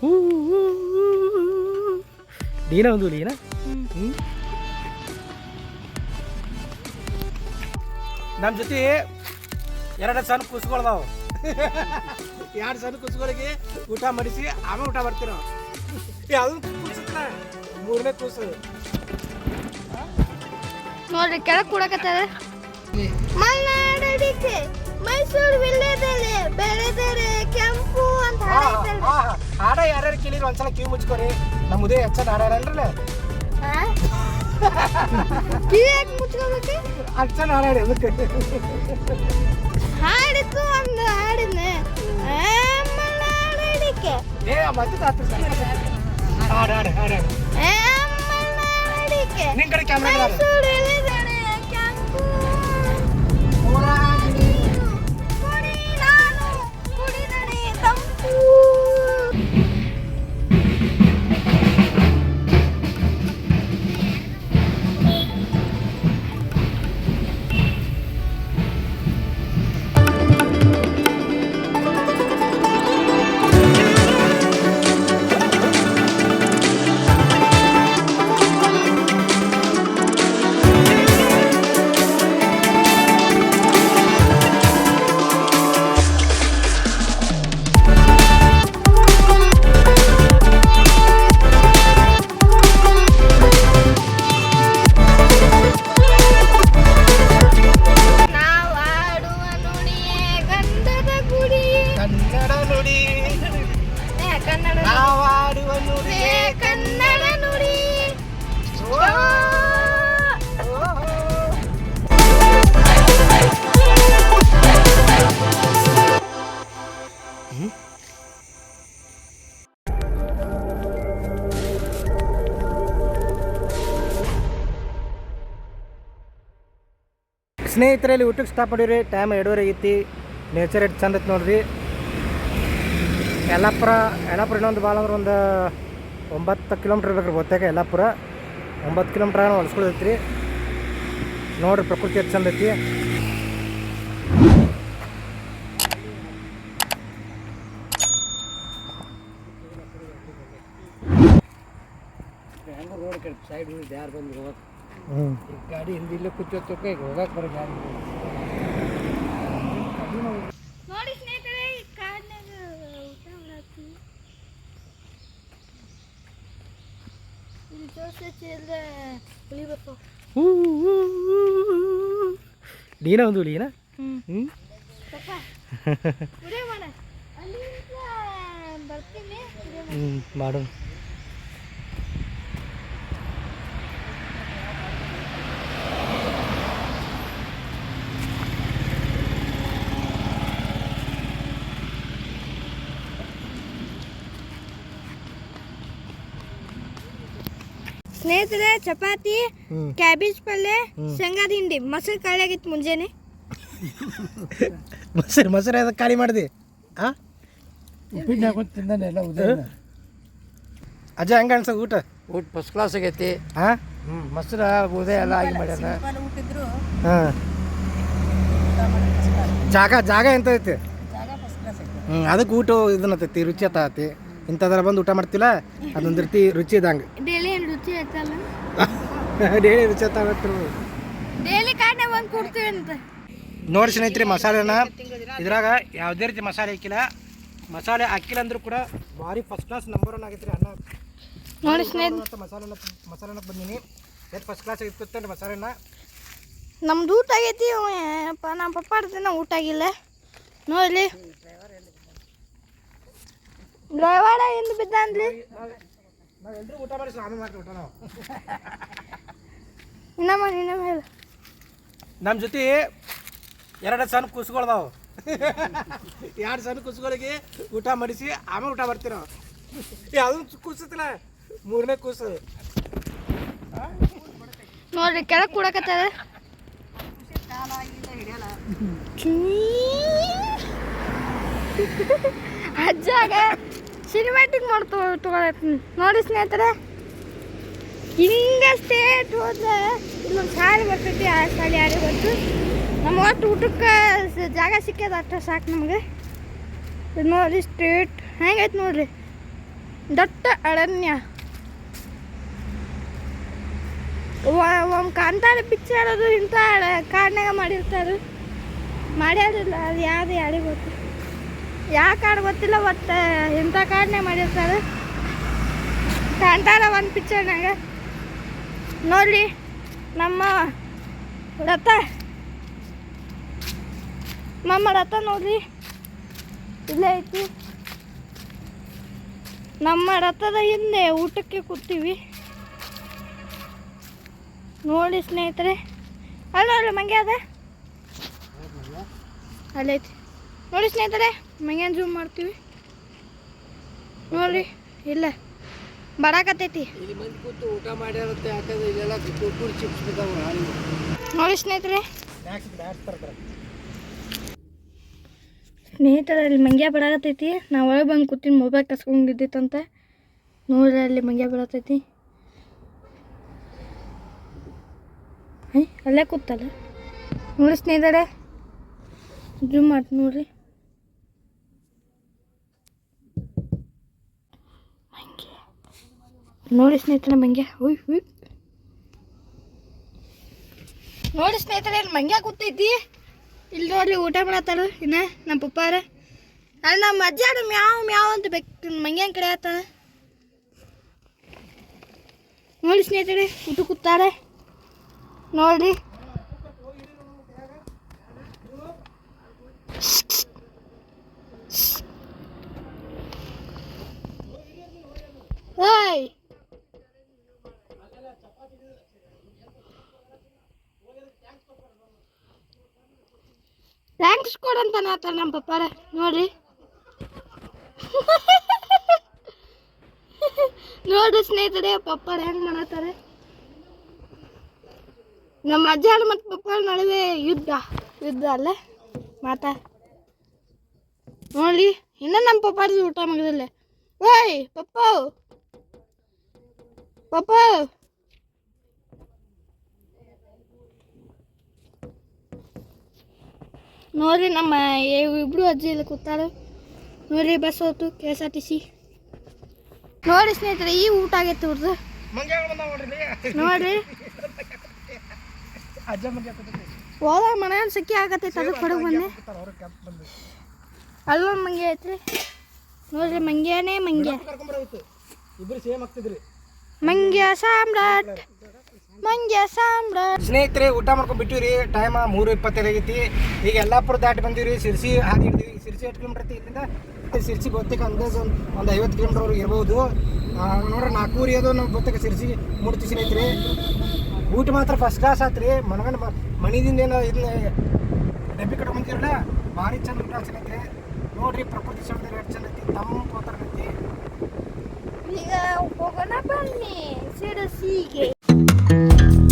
ಹೂ ಹೂ, ಹೂ, ಹೂ. ಒಂದು ಹುಲಿನ. ಹ್ಞೂ ನಮ್ಮ ಜೊತೆ ಎರಡು ಸಣ್ಣ ಕುಸ್ಕೊಳ್ದಾವು ಎರಡು ಸಣ್ಣ ಕುಸ್ಗಳಿಗೆ ಊಟ ಮಾಡಿಸಿ ಆಮೇಲೆ ಊಟ ಬರ್ತೀರ ಯಾವ್ದು ಕೂಸಲ್ಲ ಮೂರನೇ ಕೂಸು. ನೋಡ್ರಿ ಕೆಳಗೆ ಕೂಡಕತ್ತದ. ಮಲ್ನಾಡಡಿಕೆ ಮೈಸೂರು ವಿಳ್ಯದೆಲೆ ಬೆಳೆದರೆ ಕೆಂಪು ಅಂತ ಹಾಡೈತಲ್ರಿ. ಆ, ಆ, ಹಾಡ ಯಾರ್ಯಾರು ಕೇಳಿರಿ ಒಂದ್ಸಲ ಕಿವಿ ಮುಚ್ಕೋರಿ. ನಮ್ಮ ಉದಯ ಹೆಚ್ಚ ಹಾಡಾಡಲ್ರಲ್ಲ ಆ? ಕಿವಿ ಯಾಕ್ ಮುಚ್ಕೋಬೇಕು? ಅಚ್ಚ ಹಾಡಾಡಿ ಅದಕ್ಕೆ. ಹಾಡಿತ್ತು ಒಂದು ಹಾಡಿದ್ನೆ ಆ, ಮಲ್ನಾಡಡಿಕೆ ಏ ಮತ್ತೆ ತಾತ ಹಾಡು ಹಾಡು ಹಾಡು ಆ, ಮಲ್ನಾಡಡಿಕೆ ನಿನ್ ಕಡೆ ಕ್ಯಾಮ್ರಾ ಸ್ನೇಹಿತರಲ್ಲಿ ಊಟಕ್ಕೆ ಸ್ಟಾಪ್ ಮಾಡಿರಿ ಟೈಮ್ ಎರಡೂವರೆ ಐತಿ. ನೇಚರ್ ಎಷ್ಟು ಚಂದ ಐತಿ ನೋಡ್ರಿ. ಯಲ್ಲಾಪುರ ಯಲ್ಲಾಪುರ ಇನ್ನೊಂದು ಭಾಳ ಅಂದ್ರೆ ಒಂದು ಒಂಬತ್ತು ಕಿಲೋಮೀಟ್ರ್ ಇರ್ಬೇಕು ಗೊತ್ತಾಗ ಯಲ್ಲಾಪುರ. ಒಂಬತ್ತು ಕಿಲೋಮೀಟ್ರ್ ಹೊಲ್ಸ್ಕೊಳ್ತೈತಿ ರೀ ನೋಡ್ರಿ ಪ್ರಕೃತಿ ಎಷ್ಟು ಚಂದ ಐತಿ. ಸೈಡ್ ಯಾರು ಬಂದು ಹೋಗಕ್. ಹ್ಞೂ ಗಾಡಿ ಹಿಂದೆ ಇಲ್ಲೇ ಕೂತ್ಕೊತಕ್ಕ ಈಗ ಹೋಗಕ್ ಬರೋ ಗಾಡಿ ನೋಡಿ ಸ್ನೇಹಿತರೆ ಈ ಕಾಡ್ನಾಗ ಊಟ ಮಾಡತ್ತೀವಿ ಇಲ್ಲಿ. ನೀನ ಒಂದು ಹುಲಿನ ಹ್ಞೂ ಹ್ಞೂ ಮಾಡ ಅಲ್ಲಿಂದ ಬರ್ತೀನಿ ವಿಡಿಯೋ ಮಾಡು. ಹ್ಞೂ ಮಾಡೋಣ ಸ್ನೇಹಿತರೆ ಚಪಾತಿ ಕ್ಯಾಬೇಜ್ ಪಲ್ಯ. ಶೇಂಗಾ ತಿಂಡಿ. ಮೊಸರು ಆಗಿತ್ತು ಮುಂಜಾನೆ. ಮೊಸರು ಮೊಸರು ಅದಕ್ಕೆ ಖಾಲಿ ಮಾಡಿದೆ? ಹಾಂ ಉಪ್ಪಿಟ್ಟು ಹಾಕೊಂಡು ತಿಂದಾನೆ ಎಲ್ಲ ಉದಯನ ಅಜ್ಜ ಹೆಂಗೆ ಅನ್ಸ ಊಟ? ಊಟ ಫಸ್ಟ್ ಕ್ಲಾಸ್ ಆಗೈತಿ. ಹಾಂ ಹ್ಞೂ ಮೊಸರು ಉದಯ ಎಲ್ಲ ಆಗಿ ಮಾಡ್ಯಾನ ಹಾಂ. ಜಾಗ ಜಾಗ ಎಂತ ಐತಿ? ಹ್ಞೂ ಅದಕ್ಕೆ ಊಟ ಇದನ್ನತೈತಿ ರುಚಿ ಆತತಿ ಇಂಥದ್ರ ಬಂದು ಊಟ ಮಾಡ್ತಿಲ್ಲ? ಅದೊಂದು ರೀತಿ ರುಚಿ ಇದ್ದಂಗೆ. ಡೈಲಿ ಏನು ರುಚಿ ಐತಲ್ಲ? ಡೈಲಿ ರುಚಿ ಆತಾಗತ್ತಿರು ಡೈಲಿ ಕಾಡ್ನಾಗ ಬಂದು ಕೊಡ್ತೀವಿ ಅಂತ. ನೋಡಿ ಸ್ನೇಹಿತರೆ ಮಸಾಲೆನ. ಇದ್ರಾಗ ಯಾವುದೇ ರೀತಿ ಮಸಾಲೆ ಹಾಕಿಲ್ಲ. ಮಸಾಲೆ ಹಾಕಿಲ್ಲ ಅಂದ್ರೂ ಕೂಡ ಭಾರಿ ಫಸ್ಟ್ ಕ್ಲಾಸ್ ನಂಬರ್ ಒನ್ ಆಗೈತ್ರಿ ಅನ್ನ. ನೋಡಿ ಸ್ನೇಹಿತ ಮತ್ತು ಮಸಾಲೆನ ಮಸಾಲೆನ ಬಂದೀನಿ. ಎಷ್ಟು ಫಸ್ಟ್ ಕ್ಲಾಸ್ ಇರ್ತಂದ್ರೆ ಮಸಾಲೆನ? ನಮ್ದು ಊಟ ಆಗೈತಿ ನಮ್ಮ ಪಪ್ಪ ಊಟ ಆಗಿಲ್ಲ. ನೋಡ್ಲಿ. ಡ್ರೈವರ ಎಂದು ಬಿದ್ದ ಅಂದ್ಲಿ ನಾವೆಲ್ಲರೂ ಊಟ ಆಮೇಲೆ ಮಾಡ್ತೀವಿ ಊಟ ನಾವು. ಇನ್ನಮ್ಮ ಇನ್ನಮ್ಮ ಹೇಳು. ನಮ್ಮ ಜೊತೆ ಎರಡು ಸಣ್ಣ ಕುಸ್ಕೊಳ್ದಾವು ಎರಡು ಸಣ್ಣ ಕುಸ್ಗಳಿಗೆ ಊಟ ಮಾಡಿಸಿ ಆಮೇಲೆ ಊಟ ಬರ್ತೀವಿ ನಾವು. ಯಾವ್ದು ಕೂಸತ್ತಿಲ್ಲ ಮೂರನೇ ಕೂಸು. ನೋಡ್ರಿ ಕೆಳಗೆ ಕೂಡಕತ್ತದ. ಅಜ್ಜಾಗ. ಸಿನಿಮ್ಯಾಟಿಕ್ ಮಾಡಿ ತಗೊಳತ್ತೀನಿ ನೋಡಿ ಸ್ನೇಹಿತರೆ. ಹಿಂಗೆ ಸ್ಟೇಟ್ ಹೋದ್ರೆ ಇಲ್ಲೊಂದು ಸಾಲಿ ಬರ್ತೈತಿ, ಆ ಸಾಲಿ ಯಾರಿಗೆ ಗೊತ್ತು. ನಮ್ಮ ಒಟ್ಟು ಊಟಕ್ಕೆ ಜಾಗ ಸಿಕ್ಕದ ಅಷ್ಟು ಸಾಕು ನಮಗೆ. ಇದು ಸ್ಟೇಟ್ ಹೆಂಗೈತೆ ನೋಡ್ರಿ. ದಟ್ಟ ಅರಣ್ಯ. ಒಂದು ಕಾಂತಾರ ಪಿಕ್ಚರ್ ಅದು ಇಂಥ ಕಾಡ್ನಾಗ ಮಾಡಿರ್ತಾರೆ. ಮಾಡ್ಯಾರಿಲ್ಲ ಅದು ಯಾವುದೇ ಯಾರಿಗೆ ಗೊತ್ತು. ಯಾವ ಕಾಡು ಗೊತ್ತಿಲ್ಲ ಒಟ್ಟು ಇಂಥ ಕಾರ್ಡ್ನೇ ಮಾಡಿರ್ತಾರೆ ಕಾಂತಾರ ಒಂದು ಪಿಕ್ಚರ್ನಾಗ ನೋಡ್ರಿ ನಮ್ಮ ರಥ. ನಮ್ಮ ರಥ ನೋಡ್ರಿ ಇಲ್ಲೇ ಐತಿ. ನಮ್ಮ ರಥದ ಹಿಂದೆ ಊಟಕ್ಕೆ ಕೂತೀವಿ. ನೋಡಿ ಸ್ನೇಹಿತರೆ. ಅಲ್ಲ ಅಲ್ಲ ಮಂಗ್ಯ ಅದ ಅಲ್ಲೈತಿ ನೋಡಿ ಸ್ನೇಹಿತರೆ. ಮಂಗ್ಯಾನ ಜೂಮ್ ಮಾಡ್ತೀವಿ. ನೋಡ್ರಿ ಇಲ್ಲ. ಬರಾಕತ್ತೈತಿ. ಇಲ್ಲಿ ಮಂದಿ ಕೂತು ಊಟ ಯಾಕಂದ್ರೆ ಇಲ್ಲೆಲ್ಲ ಕುರ್ಕುರಿ ಚಿಪ್ಸ್ ಬಿದ್ದಾವ ನೋಡಿ ಸ್ನೇಹಿತರೆ. ಸ್ನೇಹಿತರ ಅಲ್ಲಿ ಮಂಗ್ಯ ಬರಾಕತ್ತೈತಿ. ನಾ ಒಳಗೆ ಬಂದು ಕೂತೀನಿ ಮೊಬೈಲ್ ಕಸ್ಕೊಂಡಿದ್ದಿತ್ತಂತ ನೋಡ್ರಿ ಅಲ್ಲಿ ಮಂಗ್ಯ ಬರತೈತಿ ಐ ಅಲ್ಲೇ ಕೂತಲ್ಲ. ನೋಡಿ ಸ್ನೇಹಿತರೆ. ಜೂಮ್ ಮಾಡಿ ನೋಡ್ರಿ. ನೋಡಿ ಸ್ನೇಹಿತರೆ ಮಂಗ್ಯ. ಹುಯ್ ಹುಯ್ ನೋಡಿ ಸ್ನೇಹಿತರೆ, ಇಲ್ಲಿ ಮಂಗ್ಯ ಕೂತೈತಿ. ಇಲ್ಲಿ ನೋಡ್ರಿ ಊಟ ಮಾಡತ್ತಾರ ಇನ್ನ ನಮ್ಮ ಪಪ್ಪಾರ. ಅಲ್ಲಿ ನಮ್ಮ ಅಜ್ಜಾಡು ಮ್ಯಾವ್ ಮ್ಯಾವ್ ಅಂತ ಬೆಕ್, ಮಂಗ್ಯಾನ ಕಡೆ ಆತಾನ. ನೋಡಿ ಸ್ನೇಹಿತರೆ ಊಟ ಕೂತಾರೆ ನೋಡ್ರಿ. ಓಯ್. ಥ್ಯಾಂಕ್ಸ್ ಕೊಡಂತ ನಾತಾರ ನಮ್ಮ ಪಪ್ಪಾರ. ನೋಡ್ರಿ. ನೋಡ್ರಿ ಸ್ನೇಹಿತರೆ, ಪಪ್ಪಾರ ಹೆಂಗ್ ಮಾಡತ್ತಾರೆ ನಮ್ಮ ಅಜ್ಜ ಮತ್ತು ಪಪ್ಪಾರ ನಡುವೆ ಯುದ್ಧ. ಯುದ್ಧ ಅಲ್ಲ? ಮಾತಾ. ನೋಡ್ರಿ, ಇನ್ನ ನಮ್ಮ ಪಪ್ಪಾರ್ದು ಊಟ ಮಗದಲ್ಲೇ. ಓಯ್, ಪಪ್ಪ. ಪಪ್ಪ. ನೋಡ್ರಿ ನಮ್ಮ ಇಬ್ಬರು ಅಜ್ಜಿ ಇಲ್ಲಿ ಕೂತಾರೆ. ನೋಡ್ರಿ ಬಸ್ ಹೋತು K S R T C ನೋಡಿ ಸ್ನೇಹಿತರೆ, ಈ ಊಟ ಆಗೈತೆ ಇವ್ರದ್ದು ನೋಡ್ರಿ. ಹೋದ ಮನೆ ಸಿಕ್ಕಿ ಆಗತ್ತೈತೆ, ಅದಕ್ಕೆ ಹೊರಗೆ ಬಂದೆ. ಅಲ್ಲೊಂದು ಮಂಗೆ ಐತ್ರಿ? ನೋಡ್ರಿ ಮಂಗ್ಯಾನೇ ಮಂಗ್ಯ. ಇಬ್ರು ಸೇಮ್ ಆಗ್ತಿದ್ರಿ. ಮಂಗ್ಯ ಸಾಮ್ರಾಟ್. ಮಂಗ್ಯ ಸಾಮ್ರಾಟ್. ಸ್ನೇಹಿತರೆ, ಊಟ ಮಾಡ್ಕೊಂಡ್ ಬಿಟ್ಟಿವ್ರಿ. ಟೈಮ್ ಮೂರು ಇಪ್ಪತ್ತೈದು ಆಗೈತಿ ಈಗ ಎಲ್ಲಾಪುರ ದಾಟಿ ಬಂದಿವ್ರಿ. ಸಿರ್ಸಿ ಹಾದಿ ಹಿಡಿದ್ವಿ. ಸಿರ್ಸಿ ಎಷ್ಟು ಕಿಲೋಮೀಟರ್ ಐತಿ ಇಲ್ಲಿಂದ? ಸಿರ್ಸಿ ಗೊತ್ತಿಗೆ ಅಂದಾಜು ಒಂದು ಐವತ್ತು ಕಿಲೋಮೀಟರ್ ಇರ್ಬೋದು. ನೋಡ್ರಿ ನಾಲ್ಕೂರಿ ಅದು ನಾವು ಗೊತ್ತಿಗೆ ಸಿರ್ಸಿ ಮುಡ್ತಿ ಸ್ನೇಹಿತರೆ. ಊಟ ಮಾತ್ರ ಫಸ್ಟ್ ಕ್ಲಾಸ್ ಆತ್ರಿ. ಮನಗಂಡ ಮಣಿದಿಂದ ಏನೋ ಇದನ್ನ ಡಬ್ಬಿ ಕಡೆ ಬಂದಿರಲ್ಲ ಭಾರಿ ಚಂದ ಊಟ ಸ್ನೇಹಿತರೆ. ನೋಡ್ರಿ, ಪ್ರಕೃತಿ ಸೌಂದರ್ಯ ಎಷ್ಟು ಚಂದ ಐತಿ. ತಂಪು obliga un poco a la palmera, se lo sigue.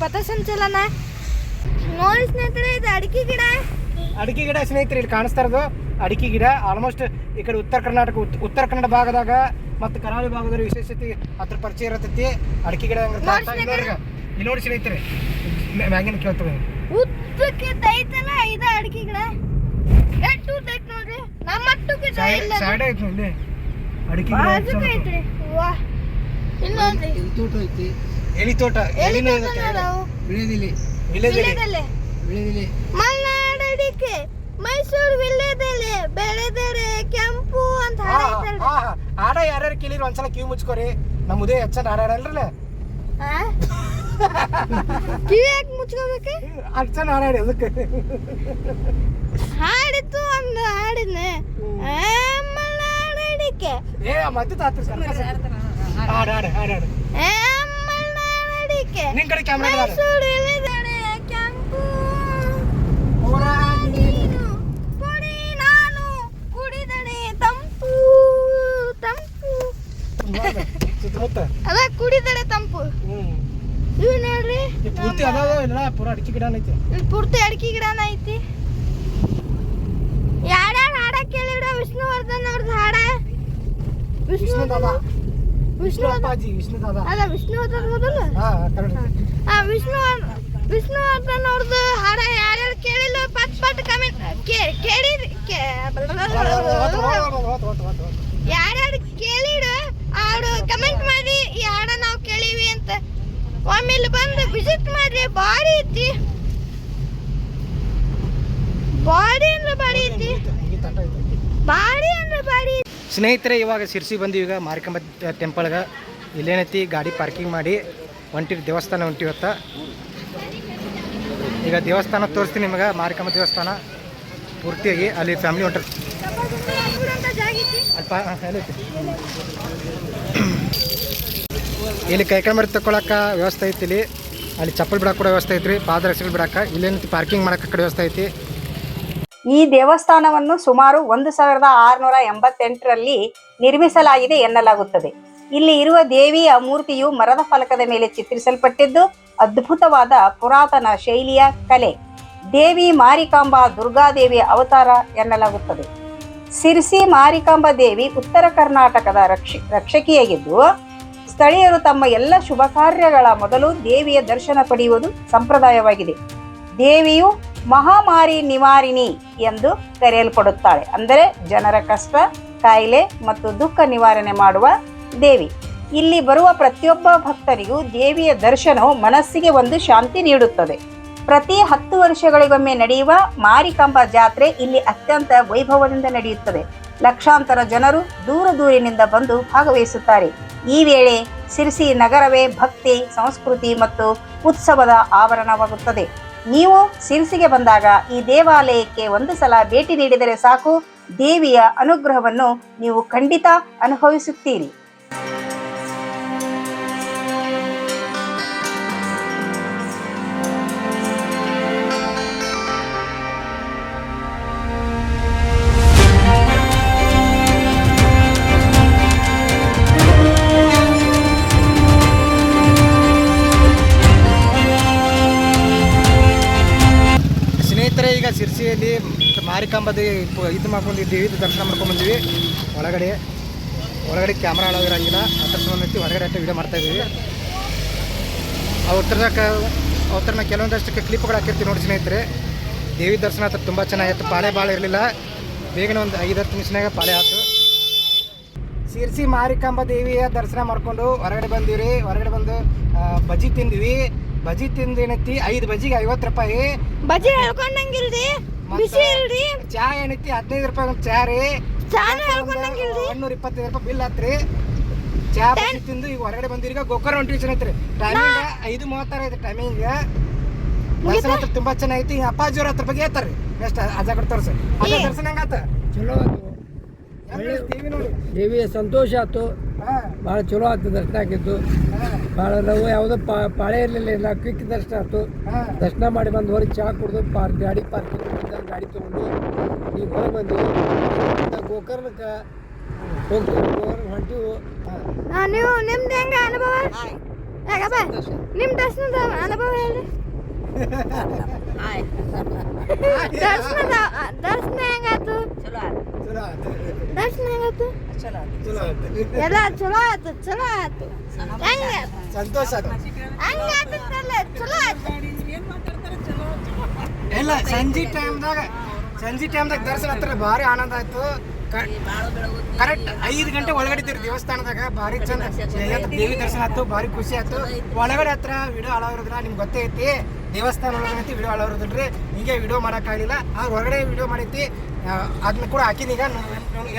ಪಥಸಂಚಲನ ನೋಡಿ ಸ್ನೇಹಿತರೆ ಇದು ಅಡಿಕೆ ಗಿಡ. ಅಡಿಕೆ ಗಿಡ ಸ್ನೇಹಿತರೆ ಇಲ್ಲಿ ಕಾಣಿಸ್ತಾ ಇರೋದು ಅಡಿಕೆ ಗಿಡ. ಆಲ್ಮೋಸ್ಟ್ ಈ ಕಡೆ ಉತ್ತರ ಕರ್ನಾಟಕ ಉತ್ತರ ಕನ್ನಡ ಭಾಗದಾಗ ಮತ್ತು ಕರಾವಳಿ ಭಾಗದಲ್ಲಿ ವಿಶೇಷತೆ ಅದ್ರ ಪರಿಚಯ ಇರತೈತಿ. ಅಡಿಕೆ ಗಿಡ ನೋಡಿ ಇಲ್ಲಿ ನೋಡಿ ಸ್ನೇಹಿತರೆ. ಮ್ಯಾ- ಮ್ಯಾಗಿನ ಕೇಳ್ತವೆ ಉದ್ದಕ್ಕೆ ಐತಲ್ಲ ಇದು ಅಡಿಕೆ ಗಿಡ. ಎಷ್ಟು ಉದ್ದ ಐತ್ ನೋಡ್ರಿ? ನಮ್ಮ ಅಟ್ಟು ಗಿಡ ಇಲ್ಲ. ಸೈಡ್ ಐತೆ ಇಲ್ಲಿ? ಅಡಿಕೆ ಗಿಡ ಎಷ್ಟು ಐತೆ ವಾ. ಇಲ್ಲಿ ತೋಟ ಐತಿ. ಎಲಿ ತೋಟ ಎಲಿನೇ ಇದೆ ತೋಟ ಕೆಳಗೆ. ಅದಾವು? ವಿಳೆದಿಲಿ ವಿಲೇಜ್ ಎಲಿ. ವಿಳ್ಯದೆಲೆ. ವಿಳೆದಿಲಿ ಮಲ್ನಾಡ್ ಅಡಿಕೆ ಮೈಸೂರು ವಿಳ್ಯದೆಲೆ ಬೆಳೆದರೆ ಕೆಂಪು ಅಂತ ಹಾಡ ಯಾರ್ಯಾರು ಕೇಳಿರಿ ಒಂದ್ಸಲ ಕಿವಿ ಮುಚ್ಕೋರಿ. ನಮ್ಮ ಉದಯ ಹೆಚ್ಚ ಹಾಡಾಡಲ್ರಲ್ಲ ಆ? ಕಿವಿ ಯಾಕೆ ಮುಚ್ಕೋಬೇಕು? ಅಚ್ಚ ಹಾಡಾಡಿ ಅದಕ್ಕೆ. ಹಾಡಿತ್ತು ಒಂದು ಹಾಡಿದ್ನೆ. ಏ ಮತ್ತೆ ತಾತ್ರ ಸರ್? ಹಾಡು ಹಾಡು ಹಾಡು ಹಾಡು ಅಮ್ಮನಾಡಿಕೆ ನಿನ್ ಕಡೆ ಕ್ಯಾಮ್ರಾ ಇದಾರೆ ಸುಳಿಲಿದಡೆ ಕೆಂಪು ಹೋರ ನೀನು. ನೀನು ಕೊಡಿ ನಾನು ಕುಡಿದಡೆ ತಂಪು ತಂಪು ಕಡೆ ಕ್ಯಾಮ್ರಾ ಅದ ಕುಡಿದಡೆ ತಂಪು. ಇವ್ ನೋಡ್ರಿ ಪೂರ್ತಿ ಅದಾವ ಇಲ್ಲ ಪೂರ ಅಡಿಕೆ ಗಿಡ ಐತಿ. ಇಲ್ಲಿ ಪೂರ್ತಿ ಅಡಿಕೆ ಗಿಡನ ಐತಿ. ಯಾರ್ಯಾರು ಹಾಡ ಕೇಳಿದ್ರ ವಿಷ್ಣುವರ್ಧನ್ ಅವ್ರದ್ದು ಹಾಡ? ವಿಷ್ಣು ವಿಷ್ಣು ಅಪ್ಪಾಜಿ ವಿಷ್ಣು ದಾದಾ ಅಲ್ಲ ವಿಷ್ಣುವರ್ಧನ್ ಮೊದಲು ಹಾ ಕರೆಕ್ಟ್ ಆ ವಿಷ್ಣು ವಿಷ್ಣುವರ್ಧನ್ ಅವ್ರದ್ದು ಹಾಡ ಯಾರ್ಯಾರು ಕೇಳಿಲ್ಲ ಪಟ್ ಪಟ್ ಕಮೆಂಟ್ ಕೇಳಿ ಯಾರ್ಯಾರು ಕೇಳಿಡು ಅವರು ಕಮೆಂಟ್ ಮಾಡಿ ಈ ಹಾಡ ನಾವು ಕೇಳೀವಿ ಅಂತ. ಒಮ್ಮೆ ಇಲ್ಲಿ ಬಂದು ವಿಸಿಟ್ ಮಾಡ್ರಿ ಬಾಡಿ ಐತಿ. ಬಾಡಿ ಅಂದ್ರೆ ಬಾಡಿ ಐತಿ. ಬಾಡಿ ಅಂದ್ರೆ ಬಾಡಿ ಐತಿ. ಸ್ನೇಹಿತರೆ, ಇವಾಗ ಸಿರ್ಸಿ ಬಂದೀವಿ ಈಗ. ಮಾರಿಕಂಬ ಟೆಂಪಲ್ಗೆ. ಇಲ್ಲೇನೈತಿ, ಗಾಡಿ ಪಾರ್ಕಿಂಗ್ ಮಾಡಿ. ಹೊಂಟಿರಿ ದೇವಸ್ಥಾನ ಹೊಂಟಿವತ್ತ ಈಗ ದೇವಸ್ಥಾನ ತೋರಿಸ್ತೀನಿ ನಿಮಗೆ. ಮಾರಿಕಂಬ ದೇವಸ್ಥಾನ. ಪೂರ್ತಿಯಾಗಿ ಅಲ್ಲಿ ಫ್ಯಾಮಿಲಿ ಹೊಂಟ್ರಿ ಇಲ್ಲಿ ಕೈಕಂಬರಿ ತಗೊಳಕ ವ್ಯವಸ್ಥೆ ಐತಿ ಇಲ್ಲಿ. ಅಲ್ಲಿ ಚಪ್ಪಲ್ ಬಿಡಕ್ಕೆ ಕೂಡ ವ್ಯವಸ್ಥೆ ಐತ್ರಿ. ಪಾದರಕ್ಷೆಗಳು ಬಿಡಕ್ಕೆ ಇಲ್ಲೇನೈತಿ, ಪಾರ್ಕಿಂಗ್ ಮಾಡಕ್ಕೆ ಕಡೆ ವ್ಯವಸ್ಥೆ ಐತಿ. ಈ ದೇವಸ್ಥಾನವನ್ನು ಸುಮಾರು ಒಂದು ಸಾವಿರದ ಆರುನೂರ ಎಂಬತ್ತೆಂಟರಲ್ಲಿ ನಿರ್ಮಿಸಲಾಗಿದೆ ಎನ್ನಲಾಗುತ್ತದೆ. ಇಲ್ಲಿ ಇರುವ ದೇವಿಯ ಮೂರ್ತಿಯು ಮರದ ಫಲಕದ ಮೇಲೆ ಚಿತ್ರಿಸಲ್ಪಟ್ಟಿದ್ದು, ಅದ್ಭುತವಾದ ಪುರಾತನ ಶೈಲಿಯ ಕಲೆ. ದೇವಿ ಮಾರಿಕಾಂಬಾ ದುರ್ಗಾದೇವಿಯ ಅವತಾರ ಎನ್ನಲಾಗುತ್ತದೆ. ಸಿರ್ಸಿ ಮಾರಿಕಾಂಬಾ ದೇವಿ ಉತ್ತರ ಕರ್ನಾಟಕದ ರಕ್ಷ, ರಕ್ಷಕಿಯಾಗಿದ್ದು, ಸ್ಥಳೀಯರು ತಮ್ಮ ಎಲ್ಲ ಶುಭ ಕಾರ್ಯಗಳ ಮೊದಲು ದೇವಿಯ ದರ್ಶನ ಪಡೆಯುವುದು ಸಂಪ್ರದಾಯವಾಗಿದೆ. ದೇವಿಯು ಮಹಾಮಾರಿ ನಿವಾರಿಣಿ ಎಂದು ಕರೆಯಲ್ಪಡುತ್ತಾಳೆ ಅಂದರೆ ಜನರ ಕಷ್ಟ, ಕಾಯಿಲೆ ಮತ್ತು ದುಃಖ ನಿವಾರಣೆ ಮಾಡುವ ದೇವಿ. ಇಲ್ಲಿ ಬರುವ ಪ್ರತಿಯೊಬ್ಬ ಭಕ್ತರಿಗೂ ದೇವಿಯ ದರ್ಶನವು ಮನಸ್ಸಿಗೆ ಒಂದು ಶಾಂತಿ ನೀಡುತ್ತದೆ. ಪ್ರತಿ ಹತ್ತು ವರ್ಷಗಳಿಗೊಮ್ಮೆ ನಡೆಯುವ ಮಾರಿಕಂಬ ಜಾತ್ರೆ ಇಲ್ಲಿ ಅತ್ಯಂತ ವೈಭವದಿಂದ ನಡೆಯುತ್ತದೆ. ಲಕ್ಷಾಂತರ ಜನರು ದೂರ ದೂರಿನಿಂದ ಬಂದು ಭಾಗವಹಿಸುತ್ತಾರೆ. ಈ ವೇಳೆ ಸಿರಿಸಿ ನಗರವೇ ಭಕ್ತಿ, ಸಂಸ್ಕೃತಿ ಮತ್ತು ಉತ್ಸವದ ಆವರಣವಾಗುತ್ತದೆ. ನೀವು ಸಿರಿಸಿಗೆ ಬಂದಾಗ ಈ ದೇವಾಲಯಕ್ಕೆ ಒಂದು ಸಲ ಭೇಟಿ ನೀಡಿದರೆ ಸಾಕು. ದೇವಿಯ ಅನುಗ್ರಹವನ್ನು ನೀವು ಖಂಡಿತ ಅನುಭವಿಸುತ್ತೀರಿ. ಮಾರಿಕಾಂಬದ ಇದು ಮಾಡ್ಕೊಂಡಿದ್ದೀವಿ, ಇದು ದರ್ಶನ ಮಾಡ್ಕೊಂಡ್ ಬಂದೀವಿ. ಒಳಗಡೆ ಒಳಗಡೆ ಕ್ಯಾಮ್ರಾ ಅಳೋ ಇರಂಗಿಲ್ಲ ಅದ್ರ ಸಂಬಂಧಿಸಿ ಹೊರಗಡೆ ಅಷ್ಟೇ ವಿಡಿಯೋ ಮಾಡ್ತಾ ಇದ್ದೀವಿ. ಅವ್ರ ಅವ್ರನ್ನ ಕೆಲವೊಂದಷ್ಟಕ್ಕೆ ಕ್ಲಿಪ್ಗಳು ಹಾಕಿರ್ತೀವಿ ನೋಡಿ ಸ್ನೇಹಿತರೆ. ದೇವಿ ದರ್ಶನ ಹತ್ರ ತುಂಬ ಚೆನ್ನಾಗಿತ್ತು. ಪಾಳೆ ಭಾಳ ಇರಲಿಲ್ಲ. ಬೇಗನೆ ಒಂದು ಐದು ಹತ್ತು ನಿಮಿಷನಾಗ ಪಾಳೆ ಆಯ್ತು ಶಿರ್ಸಿ ಮಾರಿಕಾಂಬ ದೇವಿಯ ದರ್ಶನ ಮಾಡ್ಕೊಂಡು ಹೊರಗಡೆ ಬಂದೀವಿ ಹೊರಗಡೆ ಬಂದು ಬಜಿ ತಿಂದ್ವಿ. ಬಜಿ ತಿಂದೇನೈತಿ ಐದು ಬಜಿಗೆ ಐವತ್ತು ರೂಪಾಯಿ. ಬಜಿ ಹೇಳ್ಕೊಂಡಂಗಿಲ್ರಿ. ಬಿಸಿ ಇಲ್ರಿ? ಚಾ ಏನೈತಿ ಹದಿನೈದು ರೂಪಾಯಿ ಒಂದು ಚಾ ರೀ. ಒಂದೂರ ಇಪ್ಪತ್ತೈದು ರೂಪಾಯಿ ಬಿಲ್ ಆತ್ರಿ. ಚಾ ತಿಂದು ಈಗ ಹೊರಗಡೆ ಬಂದಿರಿ. ಗೋಕರ್ ಹೊಂಟಿವಿ ಐತ್ರಿ. ಟೈಮಿಂಗ್ ಐದು ಮೂವತ್ತಾರ ಐತಿ ಟೈಮಿಂಗ್ ದರ್ಶನ ಹತ್ರ ತುಂಬಾ ಚೆನ್ನಾಗೈತಿ. ಈಗ ಅಪ್ಪಾಜಿಯವ್ರ ಹತ್ರ ಬಗ್ಗೆ ಹೇಳ್ತಾರ್ರಿ ನೆಕ್ಸ್ಟ್ ಅಜ್ಜ ಕಡೆ ತೋರ್ಸ. ಅಜ್ಜ ದರ್ಶನ ಹೆಂಗಾತ? ಚಲೋ ಆಯ್ತು ಟಿವಿ ನೋಡಿ? ದೇವಿಯ ಸಂತೋಷ ಆಯ್ತು ಬಹಳ ಭಾಳ ಚಲೋ ಆಯ್ತು ದರ್ಶನ ಆಗಿತ್ತು ಭಾಳ ನಾವು ಯಾವುದೋ ಪಾ ಪಾಳೆ ಇರಲಿಲ್ಲ ಇಲ್ಲ ಕ್ವಿಕ್ ದರ್ಶನ ಆಯ್ತು. ದರ್ಶನ ಮಾಡಿ ಬಂದು ಹೊರಗೆ ಚಹಾ ಕುಡಿದು ಪಾರ್ ಗಾಡಿ ಪಾರ್ಕಿಂಗ್ ಮಾಡಿದ ಗಾಡಿ ತೊಗೊಂಡು ಈ ಹೊರಗೆ ಬಂದು ಗೋಕರ್ಣಕ್ಕೆ ಹೋಗ್ತೀವಿ. ಗೋಕರ್ಣ ಹೊಂಟಿವು. ನೀವು ನಿಮ್ದು ಹೆಂಗೆ ಅನುಭವ? ನಿಮ್ಮ ನಿಮ್ ದರ್ಶನದ ಅನುಭವ ಹೇಳಿ. ದರ್ಶನದ ದರ್ಶನ ಹೆಂಗಾತು ಚಲೋ ಆತು ದರ್ಶನ ಹೆಂಗಾತು ಚಲೋ ಆತು ಎಲ್ಲ ಚಲೋ ಆಯ್ತು ಚಲೋ ಆಯ್ತು. ಹೆಂಗ? ಸಂತೋಷ ಆತು ಹಂಗ ಆತಲ್ಲ ಚಲೋ ಚಲೋ. ಇಲ್ಲ ಸಂಜೆ ಟೈಮ್ದಾಗ ಸಂಜೆ ಟೈಮ್ದಾಗ ದರ್ಶನ ಹತ್ರ ಭಾರಿ ಆನಂದ ಆಯ್ತು. ಕರೆಕ್ಟ್ ಐದು ಗಂಟೆ ಒಳಗಡೆ ಇದ್ದೀರಿ ದೇವಸ್ಥಾನದಾಗ. ಭಾರಿ ಚಂದ. ದೇವಿ ದರ್ಶನ ಆಯ್ತು ಭಾರಿ ಖುಷಿ ಆಯ್ತು. ಒಳಗಡೆ ಹತ್ರ ವಿಡಿಯೋ ಹಾಳಾಗಿರೋದ್ರ ನಿಮ್ಗೆ ಗೊತ್ತೇ ಐತಿ. ದೇವಸ್ಥಾನ ಒಳಗಡೆ ವಿಡಿಯೋ ಅಳಾವಿರೋದಿಲ್ರಿ ಹೀಗೆ ವಿಡಿಯೋ ಮಾಡೋಕ್ಕಾಗಲಿಲ್ಲ. ಆ ಹೊರಗಡೆ ವಿಡಿಯೋ ಮಾಡೈತಿ ಅದನ್ನ ಕೂಡ ಹಾಕಿದೀಗ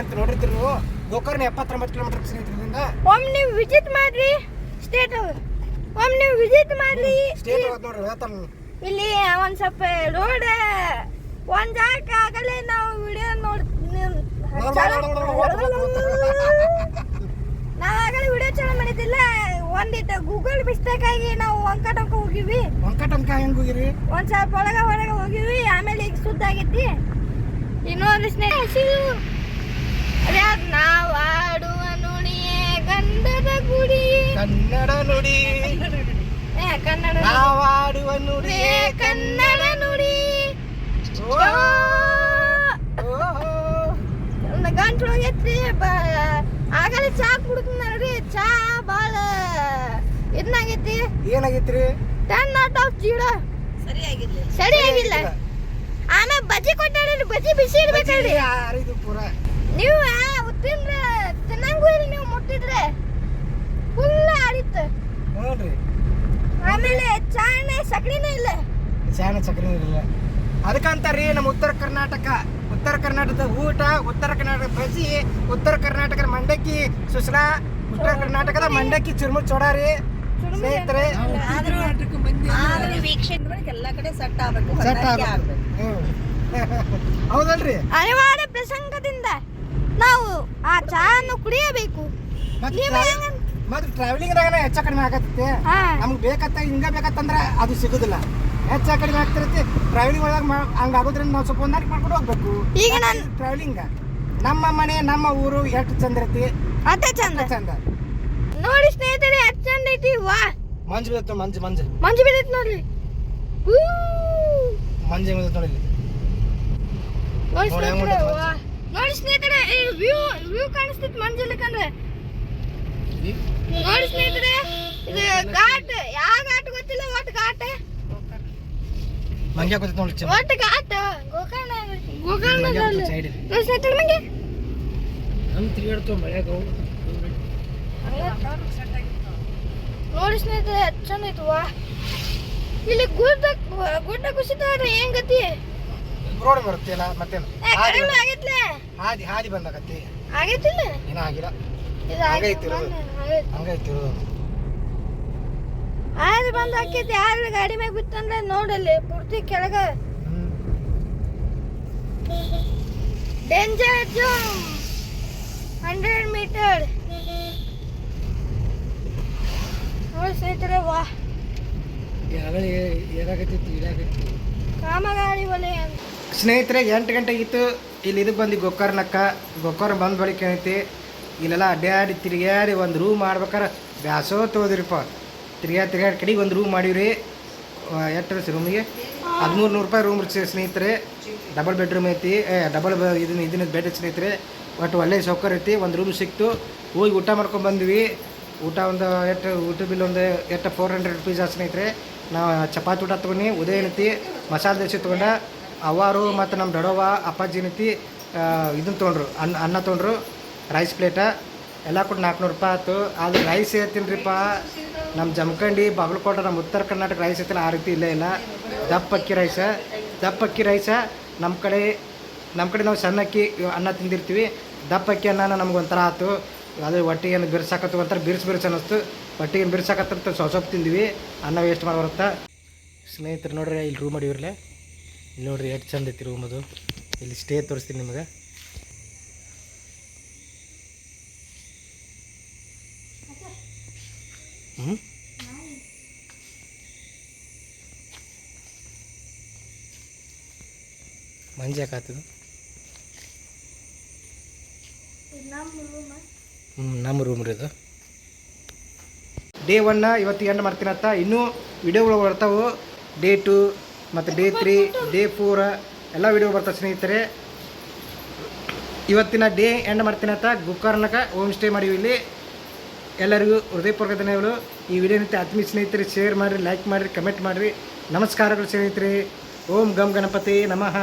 ಎಂತ ನೋಡಿರ್ತೀರಿ ನೀವು? ಗೋಕರ್ಣ ಎಪ್ಪತ್ತೊಂಬತ್ತು ಕಿಲೋಮೀಟರ್ ಸ್ನೇಹಿತರಿಂದ ಒಮ್ಮೆ ನೀವು ವಿಸಿಟ್ ಮಾಡ್ರಿ. ಸ್ಟೇಟ್ ಒಮ್ಮೆ ನೀವು ವಿಸಿಟ್ ಮಾಡ್ರಿ. ಸ್ಟೇಟ್ ಹೋದ್ ನೋಡ್ರಿ ಹೇಳ್ತಾನ ಇಲ್ಲಿ ಒಂದು ಸ್ವಲ್ಪ ರೋಡ್ ಒಂದ್ ಜಾಗಕ್ಕೆ ಆಗಲೇ ನಾವು ವಿಡಿಯೋ ನೋಡ್ ನಾವ್ ಆಗಲೇ ವಿಡಿಯೋ ಚಾಲೂ ಮಾಡಿದ್ದಿಲ್ಲ ಒಂದಿಟ್ಟು ಗೂಗಲ್ ಮಿಸ್ಟೇಕ್ ಆಗಿ ನಾವು ಒಂಕಟಂಕ ಹೋಗಿವಿ ವಂಕಟಂಕ ಹೆಂಗ್ ಹೋಗಿರಿ? ಒಂದ್ ಸ್ವಲ್ಪ ಒಳಗ ಹೊರಗೆ ಹೋಗಿವಿ ಆಮೇಲೆ ಈಗ ಸುದ್ದ ಆಗೈತಿ ಇನ್ನೊಂದು ಅದ್ಯಾವ್ದು ನಾವು ಆಡುವ ನುಡಿಯೇ ಗಂಧದ ಗುಡಿ. ಕನ್ನಡ ನುಡಿ. ಏ ಕನ್ನಡ ನಾವಾಡುವ ನುಡಿ ನುಡಿಯೇ ಕನ್ನಡ ನುಡಿ. ಒಂದು ಗಂಟು ಹೋಗೈತ್ರಿ ಆಗಲೇ ಚಾ ರೀ ಚಾ ಭಾಳ ಇದನ್ನಾಗೈತಿ ಏನಾಗೈತ್ರಿ? ಟೆನ್ ಔಟ್ ಆಫ್ ಜೀರೋ ಸರಿ ಆಗಿಲ್ಲ. ಆಮೇಲೆ ಬಜ್ಜಿ ಕೊಟ್ಟಾಡ್ರಿ ಬಜ್ಜಿ ಬಿಸಿ ಇರ್ಬೇಕಲ್ರಿ. ಇದು ಪೂರ. ನೀವು ತಿಂದ್ರೆ ತಿನ್ನಂಗೂ ಇಲ್ಲ ನೀವು ಮುಟ್ಟಿದ್ರೆ ಫುಲ್ ಆಡಿತ್ತು ಆಮೇಲೆ ಚಾಣೆ ಸಗಣಿನೇ ಇಲ್ಲ. ಚಾಣ ಚಕ್ರ ಇರಲಿಲ್ಲ ಅದಕ್ಕಂತಾರ್ರಿ ನಮ್ಮ ಉತ್ತರ ಕರ್ನಾಟಕ. ಉತ್ತರ ಕರ್ನಾಟಕದ ಊಟ ಉತ್ತರ ಕರ್ನಾಟಕ ಬಸಿ ಉತ್ತರ ಕರ್ನಾಟಕದ ಮಂಡಕ್ಕಿ ಸುಸ್ಲಾ ಉತ್ತರ ಕರ್ನಾಟಕದ ಮಂಡಕ್ಕಿ ಚುರುಮುರು ಚೋಡಾರಿ ಸ್ನೇಹಿತರೆ ಎಲ್ಲ ಕಡೆ ಸೆಟ್ ಆಗ್ಬೇಕು ಸೆಟ್ ಆಗ್ಬೇಕು. ಹೌದಲ್ರಿ? ಅರಿವಾಡ ಪ್ರಸಂಗದಿಂದ ನಾವು ಆ ಚಹಾನ್ನು ಕುಡಿಯಬೇಕು. ಮತ್ತೆ ಟ್ರಾವೆಲಿಂಗ್ದಾಗ ಹೆಚ್ಚ ಕಡಿಮೆ ಆಗತ್ತೆ. ಹಾ. ನಮ್ಗೆ ಬೇಕತ್ತ ಹಿಂಗ ಬೇಕತ್ತಂದ್ರೆ ಅದು ಸಿಗುದಿಲ್ಲ. ಹೆಚ್ಚ ಕಡಿಮೆ ಆಗ್ತಿರತ್ತೆ. ಟ್ರಾವೆಲಿಂಗ್ ಒಳಗೆ ಹಂಗ ಆಗೋದ್ರಿಂದ ನಾವು ಸ್ವಲ್ಪ ಹೊಂದಾಣಿಕೆ ಮಾಡ್ಕೊಂಡು ಹೋಗ್ಬೇಕು. ಈಗ ನಾನು ಟ್ರಾವೆಲಿಂಗ್ ನಮ್ಮ ಮನೆ ನಮ್ಮ ಊರು ಎಷ್ಟು ಚಂದ ಇರತ್ತೆ? ಅದೇ ಚಂದ. ಚಂದ. ನೋಡಿ ಸ್ನೇಹಿತರೆ ಎಷ್ಟು ಚಂದ ಐತಿ. ವಾ. ಮಂಜು ಬೀಳುತ್ತೆ ಮಂಜು ಮಂಜು. ಮಂಜು ಬಿದ್ದೈತಿ ನೋಡ್ರಿ. ಊ. ಮಂಜು ಹೆಂಗ್ ಬೀಳುತ್ತೆ ನೋಡಿ ಇಲ್ಲಿ. ನೋಡಿ ನೋಡಿ ಹೆಂಗ್ ಸ್ನೇಹಿತರೆ ಹೊಂಟೈತೆ ವಾ. ನೋಡಿ ಸ್ನೇಹಿತರೆ ವ್ಯೂ ವ್ಯೂ ಕಾಣಿಸ್ತೈತಿ ಮಂಜಿಲ್ಲಕಂದ್ರೆ ನೋಡಿ ಸ್ನೇಹಿತರೆ ಇದು ಘಾಟ್. ಯಾವ ಘಾಟ್ ಗೊತ್ತಿಲ್ಲ ಒಟ್ಟು ಘಾಟ್. ಮಂಗ್ಯ ಗೊತ್ತೈತೆ ನೋಡಿ ಚಂದ. ಒಟ್ಟು ಘಾಟ್ ಗೋಕರ್ಣ ಗೋಕರ್ಣ ಸೈಡ್ ಇದೆ side ಇಲ್ಲಿ. ನೋಡಿ ಸ್ನೇಹಿತರೆ ಮಂಗೆ ನಮ್ ತಿರುಗಾಡ್ತಾವ ಮಳೆಯಾಗ ನೋಡಿ ಸ್ನೇಹಿತರೆ ಚಂದ ಐತಿ ವಾ. ಇಲ್ಲಿ ಗುಡ್ಡ ಗುಡ್ಡ ಕುಸಿತ ಏನ್ ಗತಿ? ರೋಡ್ ಬರುತ್ತೆ ಇಲ್ಲ ಮತ್ತೇನು ಆಗೈತ್ಲೆ? ಹಾದಿ ಹಾದಿ ಬಂದಾಗತ್ತೆ. ಆಗೈತಿಲ್ಲ? ಏನಾಗಿಲ್ಲ ಇದು ಆಗೈತಿ ಇರೋದು. ಆಗೈತಿ ಬಂದು ಹಾಕಿದ್ದೆ ಯಾರು ಗಾಡಿ ಮ್ಯಾಗ ಬಿತ್ತಂದ್ರೆ ನೋಡಲ್ಲಿ ಪೂರ್ತಿ ಕೆಳಗ. ಡೇಂಜರ್ ಜೋನ್ ಹಂಡ್ರೆಡ್ ಮೀಟರ್ ನೋಡಿ ಸ್ನೇಹಿತರೆ ವಾ. ಕಾಮಗಾರಿ ಸ್ನೇಹಿತರೆ ಎಂಟು ಗಂಟೆ ಇತ್ತು ಇಲ್ಲಿ ಇದಕ್ಕೆ ಬಂದು ಗೋಕರ್ಣಕ್ಕ. ಗೋಕರ್ಣ ಬಂದ ಬಳಿಕ ಏನೈತಿ ಇಲ್ಲೆಲ್ಲ ಅಡ್ಡಾಡಿ ತಿರುಗಾಡಿ ಒಂದು ರೂಮ್ ಮಾಡ್ಬೇಕಾರೆ. ಬ್ಯಾಸೋ ತೋದಿರಿಪ್ಪ. ತಿರ್ಗಾಡಿ ತಿರ್ಗಾಡಿ ಕಡೆಗೆ ಒಂದು ರೂಮ್ ಮಾಡಿವ್ರಿ. ಎಷ್ಟು ರೂಮಿಗೆ ಹದಿಮೂರು ನೂರು ರೂಪಾಯಿ ರೂಮ್ ಸ್ನೇಹಿತರೆ. ಡಬಲ್ ಬೆಡ್ರೂಮ್ ಐತಿ. ಡಬಲ್ ಇದನ್ನ ಇದನ್ನ ಬೆಡ್ ಸ್ನೇಹಿತರೆ. ಒಟ್ಟು ಒಳ್ಳೆ ಸೌಕರ್ಯ ಐತಿ. ಒಂದು ರೂಮ್ ಸಿಕ್ತು. ಹೋಗಿ ಊಟ ಮಾಡ್ಕೊಂಡು ಬಂದ್ವಿ. ಊಟ ಒಂದು ಎಷ್ಟು ಊಟ ಬಿಲ್ ಒಂದು ಎಷ್ಟು ಫೋರ್ ಹಂಡ್ರೆಡ್ ರುಪೀಸ್ ಸ್ನೇಹಿತರೆ. ನಾವು ಚಪಾತಿ ಊಟ ತೊಗೊಂಡು, ಉದಯ ಏನೈತಿ, ಮಸಾಲೆ ದೋಸೆ ತೊಗೊಂಡ ಅವಾರು ಮತ್ತು ನಮ್ಮ ದೊಡವ ಅಪ್ಪಾಜಿ ಏನೈತಿ ಇದನ್ನ ತೊಗೊಂಡ್ರು. ಅನ್ನ ಅನ್ನ ತೊಗೊಂಡ್ರು. ರೈಸ್ ಪ್ಲೇಟ ಎಲ್ಲ ಕೊಟ್ಟು ನಾಲ್ಕುನೂರು ರೂಪಾಯಿ ಆಯ್ತು. ಅದು ರೈಸ್ ಹೇಳ್ತೀನಿರಿಪ್ಪ ನಮ್ಮ ಜಮಖಂಡಿ, ಬಾಗಲಕೋಟೆ ನಮ್ಮ ಉತ್ತರ ಕರ್ನಾಟಕ ರೈಸ್ ಐತಿಲ್ಲ ಆ ರೀತಿ ಇಲ್ಲೇ, ಇಲ್ಲ. ದಪ್ಪ ಅಕ್ಕಿ ರೈಸ ದಪ್ಪ ಅಕ್ಕಿ ರೈಸ ನಮ್ಮ ಕಡೆ ನಮ್ಮ ಕಡೆ ನಾವು ಸಣ್ಣ ಅಕ್ಕಿ ಅನ್ನ ತಿಂದಿರ್ತೀವಿ. ದಪ್ಪ ಅಕ್ಕಿ ಅನ್ನ ನಮ್ಗೆ ಒಂಥರ ಆಯ್ತು. ಅದು ಹೊಟ್ಟೆ ಏನು ಬಿರ್ಸಾಕತ್ತು ಒಂಥರ ಬಿರ್ಸ್ ಬಿರ್ಸ್ ಅನ್ನಿಸ್ತು. ಏನು ಬಿರ್ಸಾಕತ್ತಂತ ಸ್ವಲ್ಪ ಸ್ವಲ್ಪ ತಿಂದ್ವಿ. ಅನ್ನ ವೇಸ್ಟ್ ಮಾಡಿ ಬರುತ್ತೆ ಸ್ನೇಹಿತರು ನೋಡ್ರಿ, ಇಲ್ಲಿ ರೂಮ್ ಮಾಡಿವ್ರಲ್ಲೇ ಇಲ್ಲಿ ನೋಡ್ರಿ, ಎಷ್ಟು ಚಂದ ಐತಿ ರೂಮ್ ಅದು. ಇಲ್ಲಿ ಸ್ಟೇ ತೋರಿಸ್ತೀನಿ ನಿಮಗೆ. ಹ್ಞೂ ಮಂಜು ಯಾಕೆ ಆತದು? ಹ್ಞೂ ನಮ್ಮ ರೂಮ್ ರೀ ಇದು ಡೇ ಒನ್ನ ಇವತ್ತು ಎಂಡ್ ಮಾಡ್ತೀನತ್ತ ಇನ್ನೂ ವಿಡಿಯೋಗಳು ಬರ್ತಾವೆ. ಡೇ ಟು ಮತ್ತು ಡೇ ತ್ರೀ ಡೇ ಫೋರ್ ಎಲ್ಲ ವಿಡಿಯೋ ಬರ್ತಾವೆ ಸ್ನೇಹಿತರೆ. ಇವತ್ತಿನ ಡೇ ಎಂಡ್ ಮಾಡ್ತೀನತ್ತ ಗೋಕರ್ಣಕ್ಕೆ ಹೋಮ್ ಸ್ಟೇ ಮಾಡೀವಿ ಇಲ್ಲಿ. ಎಲ್ಲರಿಗೂ ಹೃದಯಪೂರ್ವಕ ಧನ್ಯವಾದಗಳು. ಈ ವಿಡಿಯೋನಂತೆ ಆತ್ಮೀಯ ಸ್ನೇಹಿತರೆ ಶೇರ್ ಮಾಡಿರಿ ಲೈಕ್ ಮಾಡಿರಿ ಕಮೆಂಟ್ ಮಾಡಿರಿ. ನಮಸ್ಕಾರಗಳು ಸ್ನೇಹಿತರೆ. ಓಂ ಗಮ್ ಗಣಪತಿ ನಮಃ.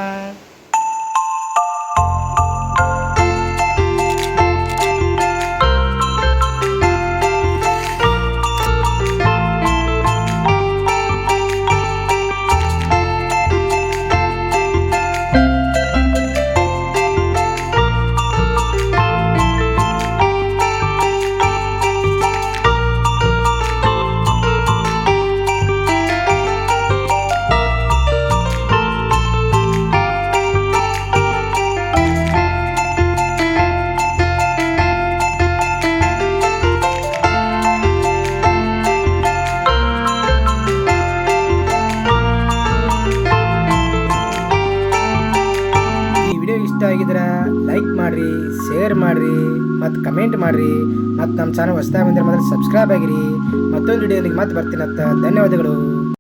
ನಮ್ಮ ಚಾನಲ್ ಹೊಸದಾಗಿ ಬಂದರೆ ಮೊದಲು ಸಬ್ಸ್ಕ್ರೈಬ್ ಆಗಿರಿ. ಮತ್ತೊಂದು ವಿಡಿಯೋಲಿಗೆ ಮತ್ತೆ ಬರ್ತೀನಂತ ಧನ್ಯವಾದಗಳು.